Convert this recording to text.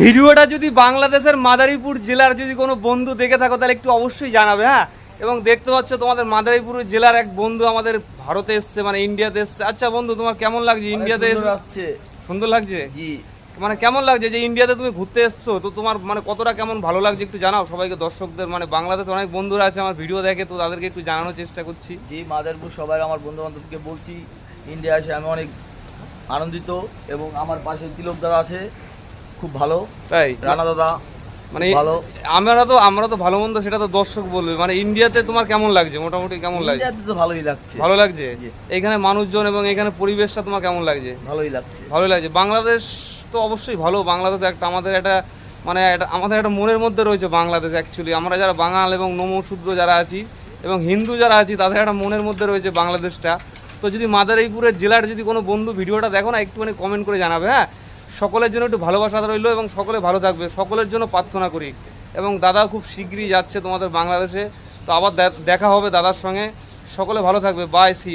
ভিডিওটা যদি বাংলাদেশের মাদারীপুর জেলার যদি কোনো বন্ধু দেখে থাকো তাহলে একটু অবশ্যই জানাবে হ্যাঁ? এবং দেখতে পাচ্ছ তোমাদের মাদারীপুর জেলার এক বন্ধু আমাদের ভারতে এসছে মানে ইন্ডিয়াতে এসছে। আচ্ছা বন্ধু তোমার কেমন লাগছে? ইন্ডিয়াতে এসে আসছে সুন্দর লাগছে? জি। মানে কেমন লাগছে যে ইন্ডিয়াতে তুমি ঘুরতে এসছো? তো তোমার মানে কতটা কেমন ভালো লাগছে একটু জানাও? সবাইকে দর্শকদের মানে বাংলাদেশে অনেক বন্ধুরা আছে আমার ভিডিও দেখে তো তাদেরকে একটু জানানোর চেষ্টা করছি। জি মাদারপুর সবাই আমার বন্ধু বান্ধবকে বলছি ইন্ডিয়া এসে আমি অনেক আনন্দিত এবং আমার পাশে তিলক দাদা আছে খুব ভালো। তাই? রানা দাদা মানে ভালো। আমরা তো আমরা তো ভালো মন্দ সেটা তো দর্শক বলবে। মানে ইন্ডিয়াতে তোমার কেমন লাগছে? মোটামুটি কেমন লাগছে? ইন্ডিয়াতে তো ভালোই লাগছে। ভালো লাগছে? এখানে মানুষজন এবং এখানে পরিবেশটা তোমার কেমন লাগছে? ভালোই লাগছে। ভালো লাগছে। বাংলাদেশ তো অবশ্যই ভালো। বাংলাদেশ একটা আমাদের একটা মানে একটা আমাদের একটা মনের মধ্যে রয়েছে বাংলাদেশ অ্যাকচুয়ালি আমরা যারা বাঙাল এবং নমশূদ্র যারা আছি এবং হিন্দু যারা আছি তাদের একটা মনের মধ্যে রয়েছে বাংলাদেশটা। তো যদি মাদারীপুরের জেলার যদি কোনো বন্ধু ভিডিওটা দেখো না একটুখানি কমেন্ট করে জানাবে হ্যাঁ? সকলের জন্য একটু ভালোবাসা রইল এবং সকলে ভালো থাকবে। সকলের জন্য প্রার্থনা করি। এবং দাদা খুব শীঘ্রই যাচ্ছে তোমাদের বাংলাদেশে। তো আবার দেখা হবে দাদার সঙ্গে। সকলে ভালো থাকবে। By C